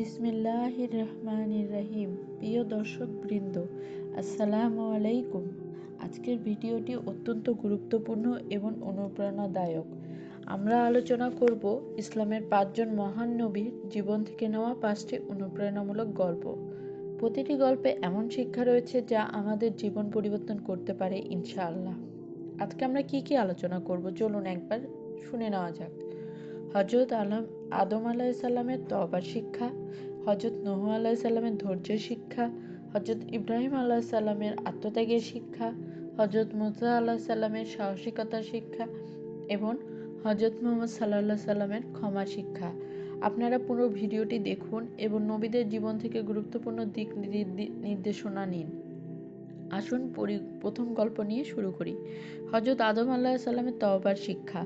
বিসমিল্লাহির রহমানির রহিম প্রিয় দর্শক বৃন্দ আসসালামু আলাইকুম। আজকের ভিডিওটি অত্যন্ত গুরুত্বপূর্ণ এবং অনুপ্রেরণাদায়ক। আমরা আলোচনা করব ইসলামের পাঁচজন মহান নবীর জীবন থেকে নেওয়া পাঁচটি অনুপ্রেরণামূলক গল্প। প্রতিটি গল্পে এমন শিক্ষা রয়েছে যা আমাদের জীবন পরিবর্তন করতে পারে ইনশাআল্লাহ। আজকে আমরা কি কি আলোচনা করব? চলুন একবার শুনে নেওয়া যাক। হজরত আলম, আদম আলাহিসাল্লামের তবার শিক্ষা হজরত নহু আলাহিসাল্লামের ধৈর্যের শিক্ষা হজরত ইব্রাহিম আলাহিসাল্লামের আত্মত্যাগের শিক্ষা হজরত মুসা আলাহিসাল্লামের সাহসিকতার শিক্ষা এবং হজরত মোহাম্মদ সাল্লাহ সাল্লামের ক্ষমা শিক্ষা। আপনারা পুরো ভিডিওটি দেখুন এবং নবীদের জীবন থেকে গুরুত্বপূর্ণ দিক নির্দেশনা নিন। আসুন প্রথম গল্প নিয়ে শুরু করি। হজরত আদম আল্লাহ সাল্লামের তওবার শিক্ষা।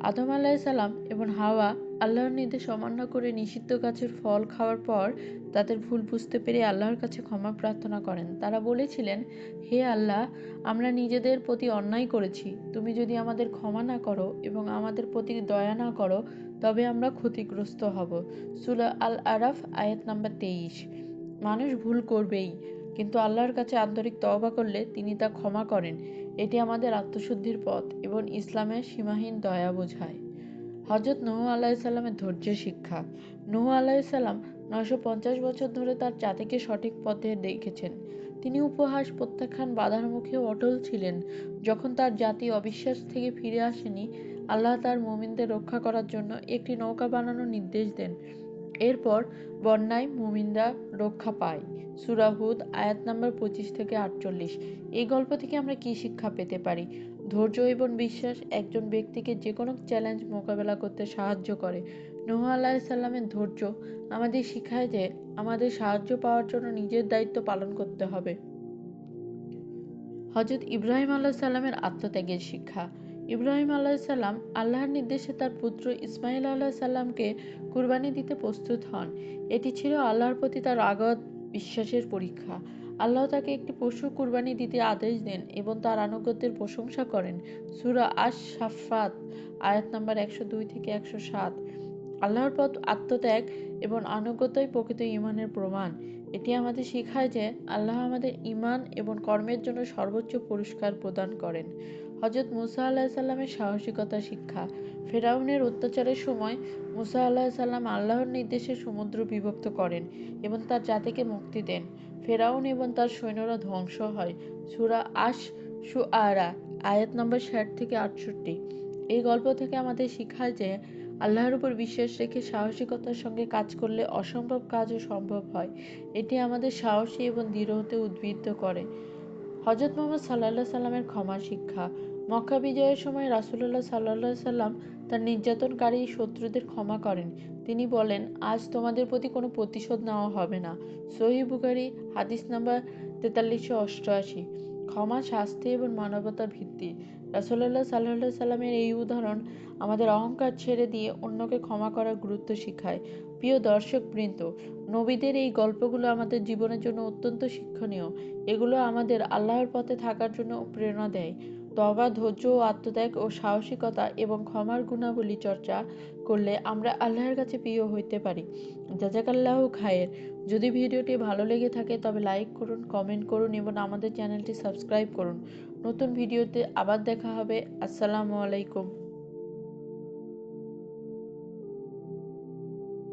আদম আলাহিসাল্লাম এবং হাওয়া আল্লাহর নির্দেশ অমান্য করে নিষিদ্ধ গাছের ফল খাওয়ার পর তাদের ভুল বুঝতে পেরে আল্লাহর কাছে ক্ষমা প্রার্থনা করেন। তারা বলেছিলেন, হে আল্লাহ, আমরা নিজেদের প্রতি অন্যায় করেছি। তুমি যদি আমাদের ক্ষমা না করো এবং আমাদের প্রতি দয়া না করো, তবে আমরা ক্ষতিগ্রস্ত হব। সুলা আল আরাফ আয়াত নাম্বার তেইশ। মানুষ ভুল করবেই। কিন্তু আল্লাহর কাছে আন্তরিক তওবা করলে তিনি তা ক্ষমা করেন। এটি আমাদের আত্মশুদ্ধির পথ এবং ইসলামের সীমাহীন দয়া বোঝায়। হজরত নহু আলাহিসাল্লামের ধৈর্যের শিক্ষা। নহু আলাহিসাল্লাম নয়শো পঞ্চাশ বছর ধরে তার জাতিকে সঠিক পথে দেখেছেন। তিনি উপহাস প্রত্যাখ্যান বাধার মুখে অটল ছিলেন। যখন তার জাতি অবিশ্বাস থেকে ফিরে আসেনি, আল্লাহ তার মুমিনদের রক্ষা করার জন্য একটি নৌকা বানানোর নির্দেশ দেন। এরপর বন্যায় মুমিনরা রক্ষা পায়। সুরাহুদ আয়াত নাম্বার পঁচিশ থেকে আটচল্লিশ। এই গল্প থেকে আমরা কি শিক্ষা পেতে পারি? ধৈর্য এবং বিশ্বাস একজন ব্যক্তিকে যে কোনো চ্যালেঞ্জ মোকাবেলা করতে সাহায্য করে। নোহ আল্লাহ সাল্লামের ধৈর্য আমাদের শিখায় যে আমাদের সাহায্য পাওয়ার জন্য নিজের দায়িত্ব পালন করতে হবে। হজরত ইব্রাহিম আল্লাহ সাল্লামের আত্মত্যাগের শিক্ষা। ইব্রাহিম আল্লাহ সাল্লাম আল্লাহর নির্দেশে তার পুত্র ইসমাইল আল্লাহ সাল্লামকে কুরবানি দিতে প্রস্তুত হন। এটি ছিল আল্লাহর প্রতি তার আগত বিশ্বাসের পরীক্ষা। আল্লাহ তাকে একটি পশু কুরবানি দিতে আদেশ দেন এবং তার আনুগত্যের প্রশংসা করেন। সুরা আশ সাফাত আয়াত নাম্বার একশো দুই থেকে একশো সাত। আল্লাহর পথ আত্মত্যাগ এবং আনুগত্যই প্রকৃত ইমানের প্রমাণ। এটি আমাদের শেখায় যে আল্লাহ আমাদের ইমান এবং কর্মের জন্য সর্বোচ্চ পুরস্কার প্রদান করেন। হজরত মুসা আল্লাহ সাল্লামের সাহসিকতা শিক্ষা। ফেরাউনের অত্যাচারের সময় মুসা আল্লাহ সাল্লাম আল্লাহর নির্দেশে সমুদ্র বিভক্ত করেন এবং তার জাতিকে মুক্তি দেন। ফেরাউন এবং তার সৈন্যরা ধ্বংস হয়। সুরা আশ সু আরা আয়াত নম্বর ষাট থেকে আটষট্টি। এই গল্প থেকে আমাদের শিখায় যে আল্লাহর উপর বিশ্বাস রেখে সাহসিকতার সঙ্গে কাজ করলে অসম্ভব কাজও সম্ভব হয়। এটি আমাদের সাহসী এবং দৃঢ় হতে উদ্বুদ্ধ করে। হজরত মোহাম্মদ সাল্লাহ সাল্লামের ক্ষমা শিক্ষা। মক্কা বিজয়ের সময় রাসুল্লাহ সাল্লাহ সাল্লাম তার নির্যাতনকারী শত্রুদের ক্ষমা করেন। তিনি বলেন, আজ তোমাদের প্রতি কোনো প্রতিশোধ নেওয়া হবে না। সহি বুখারি, হাদিস নাম্বার তেতাল্লিশশো অষ্টআশি। ক্ষমা, শাস্তি এবং মানবতার ভিত্তি। রাসুল্লাহ সাল্লাহ সাল্লামের এই উদাহরণ আমাদের অহংকার ছেড়ে দিয়ে অন্যকে ক্ষমা করার গুরুত্ব শিখায়। প্রিয় দর্শক বৃন্দ, নবীদের এই গল্পগুলো আমাদের জীবনের জন্য অত্যন্ত শিক্ষণীয়। এগুলো আমাদের আল্লাহর পথে থাকার জন্য প্রেরণা দেয়। তবা ধৈর্য ও আত্মত্যাগ ও সাহসিকতা এবং ক্ষমার গুণাবলী চর্চা করলে আমরা আল্লাহর কাছে প্রিয় হইতে পারি। জাজাকাল্লাহ খায়ের যদি ভিডিওটি ভালো লেগে থাকে তবে লাইক করুন, কমেন্ট করুন এবং আমাদের চ্যানেলটি সাবস্ক্রাইব করুন। নতুন ভিডিওতে আবার দেখা হবে। আসসালামু আলাইকুম।